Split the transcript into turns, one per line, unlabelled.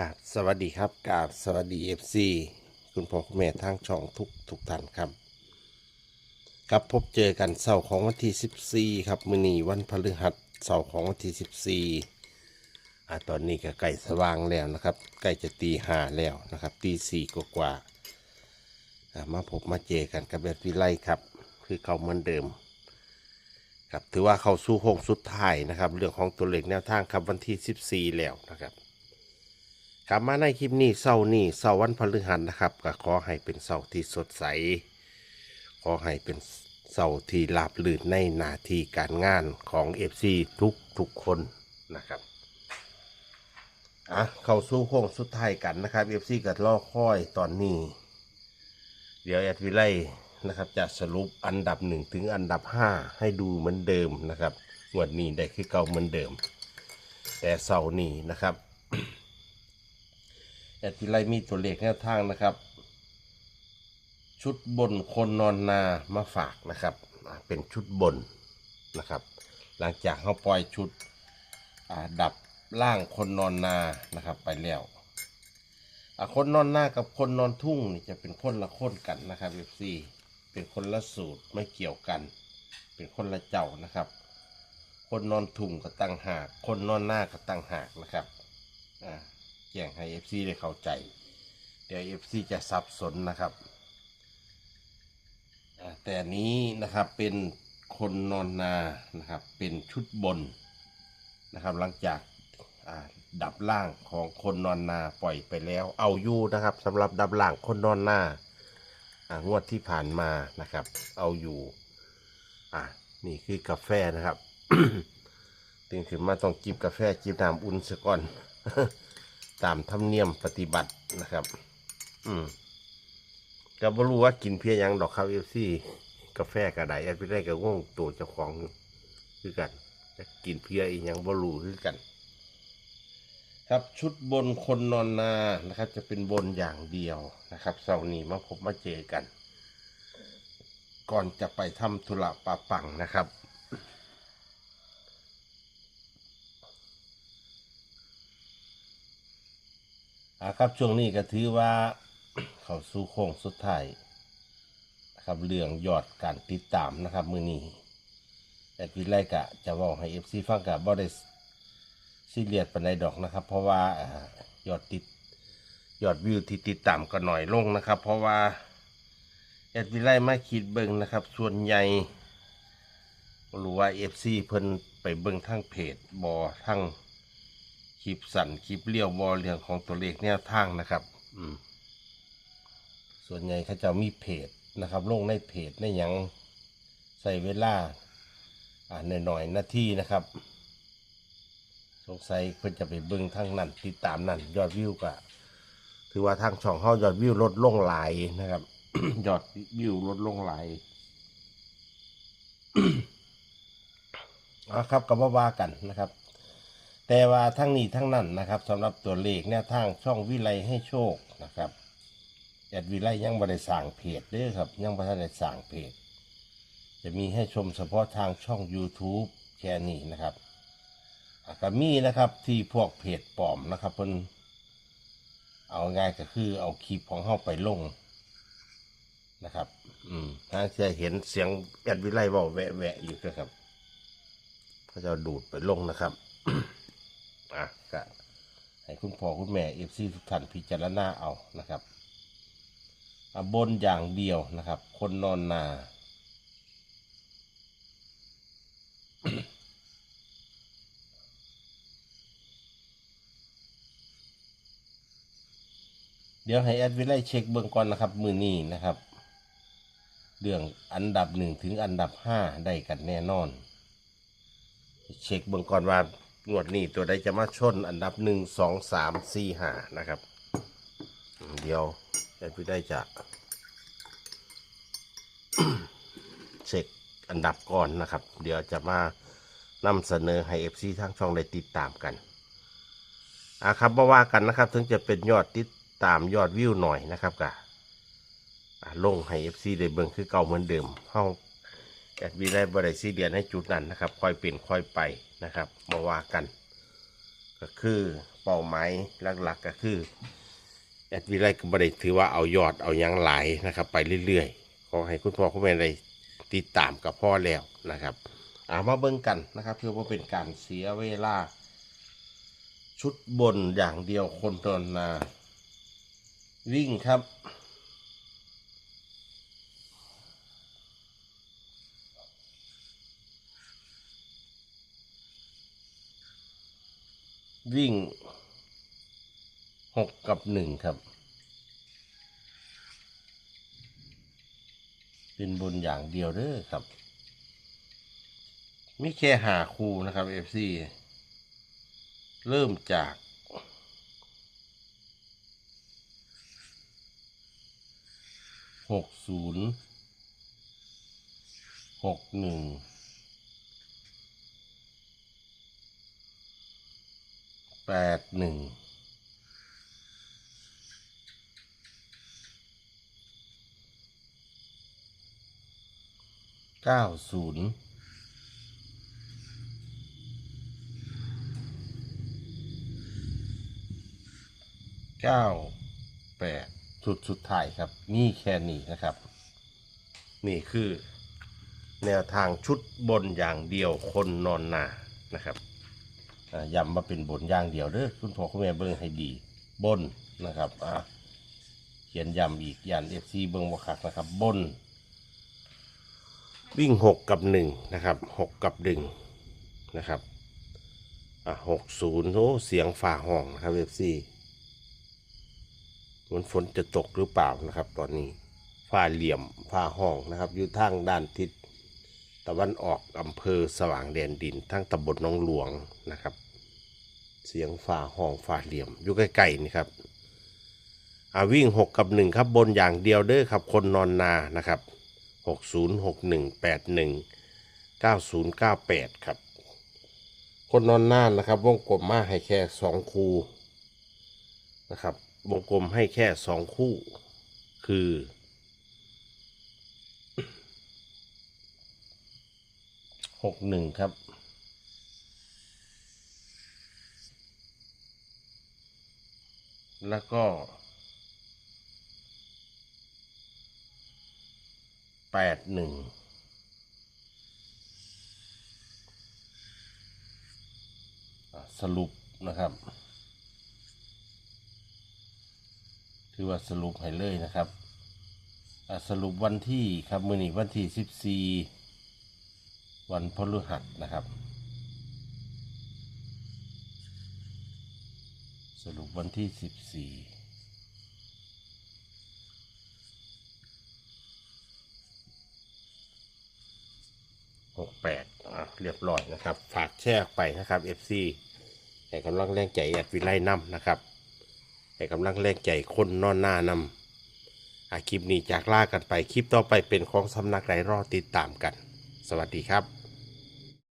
กาบสวัสดีครับกาบสวัสดีเอฟซีคุณพ่อคุณแม่ทางช่องทุกทุกท่านครับ ครับพบเจอกันเสาร์ของวันที่ 14 ครับมื้อนี้วันพฤหัสเสาร์ของวันที่ 14อ่าตอนนี้ก็ใกล้สว่างแล้วนะครับใกล้จะตีห้าแล้วนะครับตีสี่กว่าอ่ามาพบมาเจอกันกับแบบวิไลครับ คือเขาเหมือนเดิมครับถือว่าเขาสู่โค้งสุดท้ายนะครับ เรื่องของตัวเลขแนวทางครับวันที่ 14 แล้วนะครับ กลับมาในคลิปนี้เสาร์นี้เสาร์วันพฤหัสนะครับก็ขอให้เป็นเสาร์ที่สดใส ขอให้เป็นเสาร์ที่ราบรื่นในหน้าที่การงานของ FC ทุกทุกๆคนนะครับอะเข้าสู่โค้งสุดท้ายกันนะครับ FC ก็รอคอยตอนนี้ เดี๋ยวแอดวิไลนะครับจะสรุปอันดับหนึ่งถึงอันดับห้าให้ดูเหมือนเดิมนะครับงวดนี้ได้คือเก่าเหมือนเดิม แต่เสาร์นี้นะครับ อดวิไลมีตัวเลขแนวทางนะครับ ชุดบนคนนอนนามาฝากนะครับเป็นชุดบนนะครับ หลังจากเขาปล่อยชุดดับล่างคนนอนนานะครับไปแล้วคนนอนหน้ากับคนนอนทุ่งนี่จะเป็นคนละคนกันนะครับเอฟซีเป็นคนละสูตรไม่เกี่ยวกัน เป็นคนละเจ้านะครับ คนนอนทุ่งก็ตั้งหาก คนนอนหน้าก็ตั้งหากนะครับอ่า แจ้งให้เอฟซีได้เข้าใจ เดี๋ยวเอฟซีจะสับสนนะครับ แต่นี้นะครับเป็นคนนอนนานะครับ เป็นชุดบนนะครับ หลังจากดับล่างของคนนอนนาปล่อยไปแล้ว เอาอยู่นะครับสำหรับดับล่างคนนอนนางวดที่ผ่านมานะครับ เอาอยู่ อ่านี่คือกาแฟนะครับตื่นขึ้นมาต้องจิบกาแฟจิบน้ำอุ่นซะก่อน ตามธรรมเนียมปฏิบัตินะครับ อืมก็บ่รู้ว่ากินเพียหยังดอกครับเอฟซีกาแฟกระไดแอดไปได้กับง่วงตัวเจ้าของคือกันกินเพียอีหยังบ่รู้คือกัน ครับชุดบนคนนอนนานะครับ จะเป็นบนอย่างเดียวนะครับเสาร์นี้มาพบมาเจอกัน ก่อนจะไปทำธุระป่าปังนะครับ อ่าครับช่วงนี้ก็ถือว่าเข้าสู่โค้งสุดท้ายนะครับเรื่องยอดการติดตามนะครับมือนี้แอดวิไลกะจะบอกให้เอฟซีฟังกับบอได้ซีเรียสปานใดดอกนะครับ เพราะว่าอยอดติดยอดวิวที่ติดตามก็หน่อยลงนะครับ เพราะว่าแอดวิไลมาคิดเบิ่งนะครับ ส่วนใหญ่บ่รู้ว่าเอฟซีเพิ่นไปเบิ่งทั้งเพจบอทั้ง คลิปสั่นคลิปเลี้ยวบอเรื่องของตัวเลขแนวทางนะครับ อืมส่วนใหญ่เขาจะมีเพจนะครับ ลงในเพจในหยังใส่เวลา อ่าหน่อยๆนาทีนะครับ สงสัยเพิ่นจะไปเบิ่งทางนั้นติดตามนั่นยอดวิวก็ถือว่าทางช่องเฮายอดวิวลดลงหลายนะครับ ยอดวิวลดลงหลายอ่าครับก็บ่ว่ากันนะครับ แต่ว่าทั้งนี้ทั้งนั้นนะครับสำหรับตัวเลขแนวทางช่องวิไลให้โชคนะครับแอดวิไลยังไม่ได้สั่งเพจเด้อครับ ยังไม่ได้สั่งเพจ จะมีให้ชมเฉพาะทางช่อง YouTube แค่นี้นะครับอะก็มีนะครับที่พวกเพจปลอมนะครับเพิ่นเอาง่ายก็คือเอาคลิปของเฮาไปลงนะครับ อืมถ้าจะเห็นเสียงแอดวิไลบอกแวะๆอยู่นะครับเขาจะดูดไปลงนะครับ อะก็ให้คุณพ่อคุณแม่เอฟซีทุกท่านพิจารณาเอานะครับอบนอย่างเดียวนะครับ คนนอนนา เดี๋ยวให้แอดวิไลเช็คเบื้องก่อนนะครับ มือนี้นะครับ เรื่องอันดับหนึ่งถึงอันดับห้าได้กันแน่นอน เช็คเบื้องก่อนว่า งวดนี้ตัวใดจะมาชนอันดับหนึ่งสองสามสี่ห้านะครับ เดี๋ยวแอดวิไลจะเช็คอันดับก่อนนะครับ เดี๋ยวจะมานำเสนอให้เอฟซีทั้งช่องได้ติดตามกันอะครับมาว่ากันนะครับ ถึงจะเป็นยอดติดตามยอดวิวหน่อยนะครับกะอะลงให้เอฟซีได้เบิ่งคือเก่าเหมือนเดิมเข้าแอดวีได้บริซีเดียนให้จุดนั้นนะครับ ค่อยเปลี่ยนค่อยไป นะครับมาว่ากัน ก็คือเป้าหมายหลักๆก็คือแอดวิไลก็บริถือว่าเอายอดเอายังหลายนะครับ ไปเรื่อยๆขอให้คุณพ่อคุณแม่ได้ติดตามกับพ่อแล้วนะครับอามาเบิ่งกันนะครับเพื่อว่าเป็นการเสียเวลา ชุดบนอย่างเดียวคนตนนาวิ่งครับ วิ่งหกกับหนึ่งครับ เป็นบนอย่างเดียวเด้อครับ มีแค่หาคูนะครับ FC เริ่มจากหกศูนย์หกหนึ่ง แปดหนึ่งเก้าศูนย์เก้าแปดสุดสุดท้ายครับ นี่แค่นี้นะครับ นี่คือแนวทางชุดบนอย่างเดียวคนนอนนานะครับ ย้ำมาเป็นบนอย่างเดียวเด้อคุณพ่อคุณแม่เบิ่งให้ดี บนนะครับอ่าเขียนย้ำอีกยันเอฟซีเบิ่งบ่คักนะครับ บน วิ่งหกกับหนึ่งนะครับหกกับหนึ่งนะครับอะหกศูนย์โอ้เสียงฝ่าห้องนะครับเอฟซีมันฝนจะตกหรือเปล่านะครับ ตอนนี้ฝ่าเหลี่ยมฝ่าห้องนะครับ อยู่ทางด้านทิศตะวันออกอำเภอสว่างแดนดินทั้งตำบลหน้องหลวงนะครับ เสียงฝ่าห้องฝ่าเหลี่ยม อยู่ใกล้ๆนี่ครับอ่าวิ่งหกกับหนึ่งครับบนอย่างเดียวเด้อครับ คนนอนนานะครับหกศูนย์หกหนึ่งแปดหนึ่งเก้าศูนย์เก้าแปดครับ คนนอนน่านนะครับ วงกลมมาให้แค่สองคู่นะครับ วงกลมให้แค่สองคู่ คือหกหนึ่งครับ แล้วก็แปดหนึ่งสรุปนะครับ ถือว่าสรุปให้เลยนะครับ สรุปวันที่ครับ มือนี้วันที่สิบสี่วันพฤหัสนะครับ สรุปวันที่สิบสี่หกแปดอะเรียบร้อยนะครับ ฝากแชร์ไปนะครับ FC ให้กำลังแรงใจแอดวิไลน้ำนะครับให้กำลังแรงใจคนนอนหน้านำอาคลิปนี้จากลากันไปคลิปต่อไปเป็นของสำนักไรรอติดตามกัน สวัสดีครับ